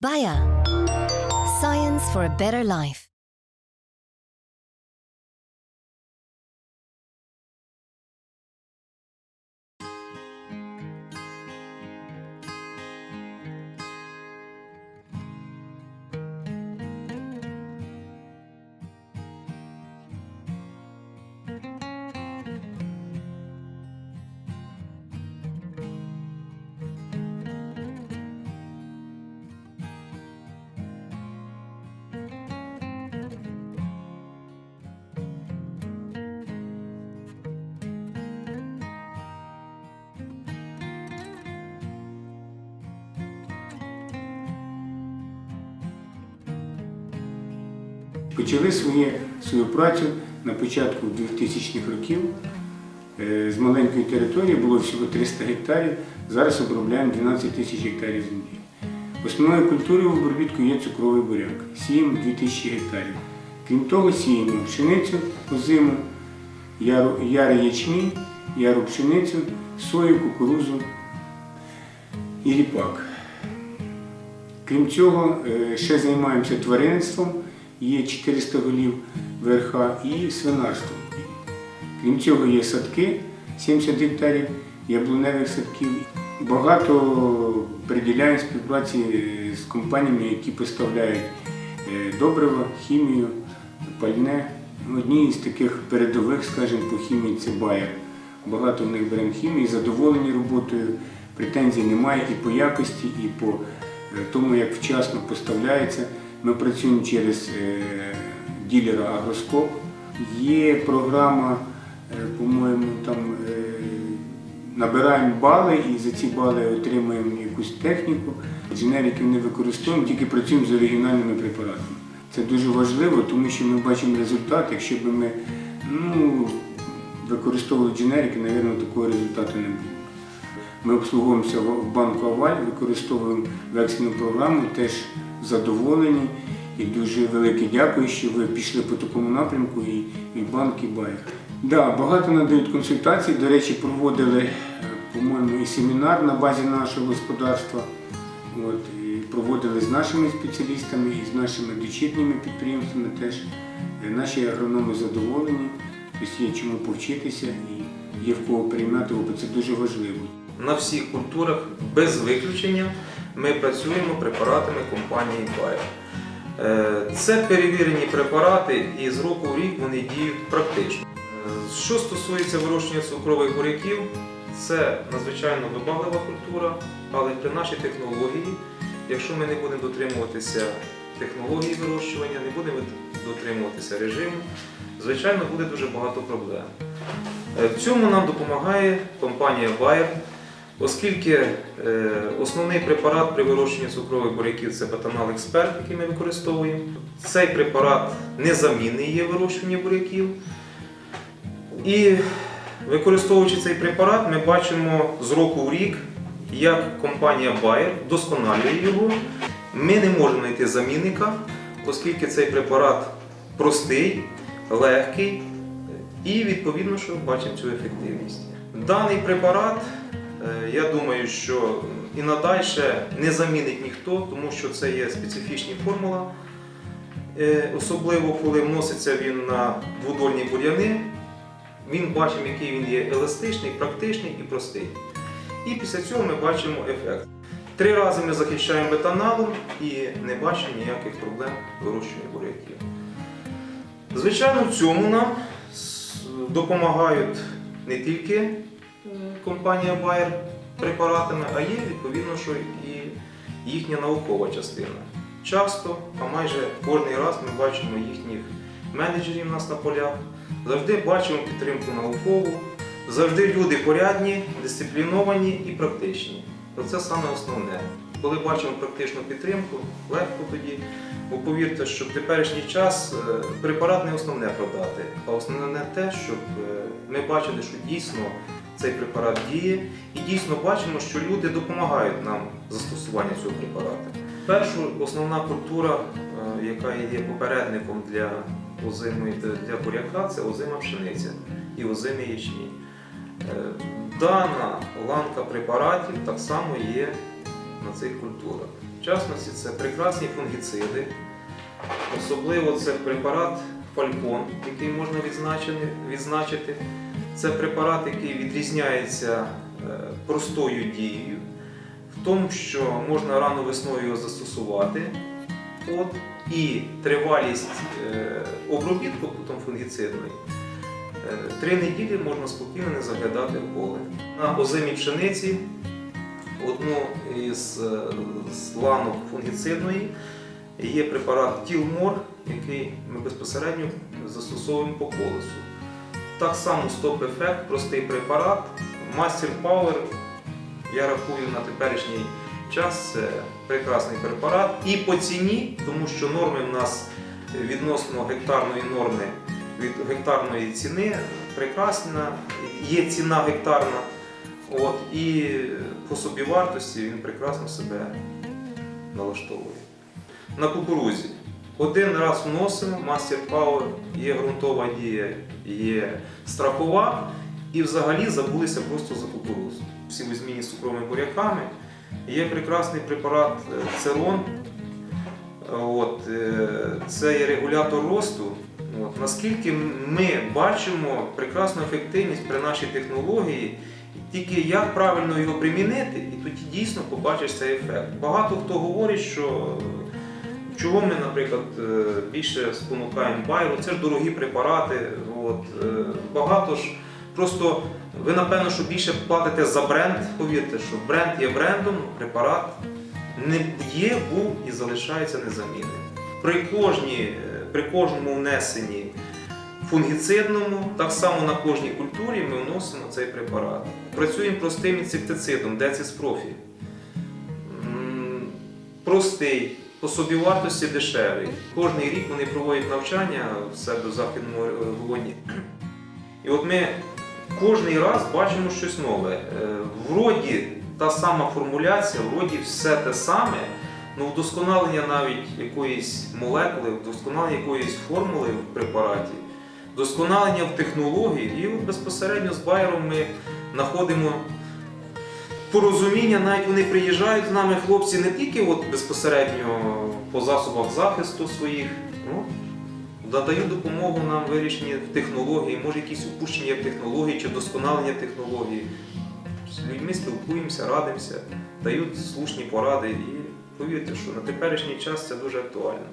Bayer. Science for a better life. Почали своє, свою працю на початку 2000-х років. Е, З маленької території було всього 300 гектарів, зараз обробляємо 12 тисяч гектарів землі. Основною культурою в обробітку є цукровий буряк. Сіємо 2000 гектарів. Крім того, сіємо пшеницю озиму, яру, ярий ячмінь, яру пшеницю, сою, кукурузу і ріпак. Крім цього, е, ще займаємося тваринництвом, є 400 голів верха і свинарством. Крім цього, є садки 70 гектарів яблуневих садків. Багато приділяємо співпраці з компаніями, які поставляють е, добрива, хімію, пальне. Одні з таких передових, скажімо, по хімії це Bayer. Багато в них беремо хімії, задоволені роботою, претензій немає і по якості, і по е, тому, як вчасно поставляється. Ми працюємо через е, ділера Агроскоп. Є програма, е, по-моєму, там е, набираємо бали і за ці бали отримуємо якусь техніку. Дженериків не використовуємо, тільки працюємо з оригінальними препаратами. Це дуже важливо, тому що ми бачимо результат. Якщо б ми ну, використовували дженерики, мабуть, такого результату не було. Ми обслуговуємося в банку Аваль, використовуємо вексельну програму, теж задоволені. І дуже велике дякую, що ви пішли по такому напрямку і, і банк, і Байер. Да, багато надають консультацій. До речі, проводили, е, по-моєму, і семінар на базі нашого господарства. От, і проводили з нашими спеціалістами і з нашими дочірніми підприємствами теж. Е, Наші агрономи задоволені, тобто є чому повчитися і є в кого приймати опит. Це дуже важливо. На всіх культурах без виключення ми працюємо препаратами компанії Bayer. Е, Це перевірені препарати і з року в рік вони діють практично. Е, Що стосується вирощення цукрових буряків, це надзвичайно вибаглива культура, але при нашій технології, якщо ми не будемо дотримуватися технології вирощування, не будемо дотримуватися режиму, звичайно буде дуже багато проблем. Е, В цьому нам допомагає компанія Bayer, оскільки е, основний препарат при вирощенні цукрових буряків це бетанал експерт, який ми використовуємо. Цей препарат незамінний є в вирощуванні буряків. І використовуючи цей препарат, ми бачимо з року в рік, як компанія Bayer вдосконалює його. Ми не можемо знайти замінника, оскільки цей препарат простий, легкий і відповідно, що бачимо цю ефективність. Даний препарат, я думаю, що і надальше не замінить ніхто, тому що це є специфічні формула. Е, Особливо коли вноситься він на дводольні бур'яни, він бачимо, який він є еластичний, практичний і простий. І після цього ми бачимо ефект. Три рази ми захищаємо бетаналом і не бачимо ніяких проблем вирощування буряків. Звичайно, в цьому нам допомагають не тільки е, компанія Bayer препаратами, а є відповідно, що і їхня наукова частина. Часто, а майже кожен раз ми бачимо їхніх менеджерів у нас на полях, завжди бачимо підтримку наукову, завжди люди порядні, дисципліновані і практичні. Оце саме основне. Коли бачимо практичну підтримку, легко тоді. Бо повірте, що в теперішній час е, препарат не основне продати, а основне те, щоб е, ми бачили, що дійсно цей препарат діє, і дійсно бачимо, що люди допомагають нам в застосуванні цього препарату. Перша основна культура, е, яка є попередником для озимої для буряка, це озима пшениця і озимий ячмінь. Е, Дана ланка препаратів так само є на цих культурах. В частності це прекрасні фунгіциди, особливо це препарат Фалькон, який можна відзначити. Це препарат, який відрізняється е, простою дією, в тому, що можна рано весною його застосувати. От, і тривалість е, обробітку потім фунгіцидної е, три неділі можна спокійно не заглядати в поле. На озимій пшениці одну із ланок фунгіцидної є препарат Тілмор, який ми безпосередньо застосовуємо по колесу. Так само стоп-ефект, простий препарат, Master Power, я рахую на теперішній час це прекрасний препарат. І по ціні, тому що норми в нас відносно гектарної норми від гектарної ціни прекрасна, є ціна гектарна. От, і по собівартості він прекрасно себе налаштовує. На кукурузі. Один раз вносимо, Master Power, є ґрунтова дія, є страхова, і взагалі забулися просто за кукурузу. Всі в зміні з цукровими буряками. Є прекрасний препарат е, Церон. От, е, це є регулятор росту. От, наскільки ми бачимо прекрасну ефективність при нашій технології, тільки як правильно його примінити, і тоді дійсно побачиш цей ефект. Багато хто говорить, що чого ми, наприклад, е, більше спонукаємо байру, це ж дорогі препарати. От, е, багато ж просто ви напевно, що більше платите за бренд. Повірте, що бренд є брендом, препарат не є, був і залишається незамінним. При, кожній, е, при кожному внесенні фунгіцидному, так само на кожній культурі ми вносимо цей препарат. Працюємо простим інсектицидом, дециспрофі. Простий, по собівартості дешевий. Кожний рік вони проводять навчання в себе в західному е, Волоні. І от ми кожний раз бачимо щось нове. Е, Вроді та сама формуляція, вроді все те саме, ну вдосконалення навіть якоїсь молекули, вдосконалення якоїсь формули в препараті, вдосконалення в технології. І от безпосередньо з Байером ми знаходимо порозуміння, навіть вони приїжджають з нами, хлопці, не тільки от безпосередньо по засобах захисту своїх. Ну, Надають допомогу нам в технології, може якісь упущення в технології чи вдосконалення технології. З людьми спілкуємося, радимося, дають слушні поради і повірте, що на теперішній час це дуже актуально.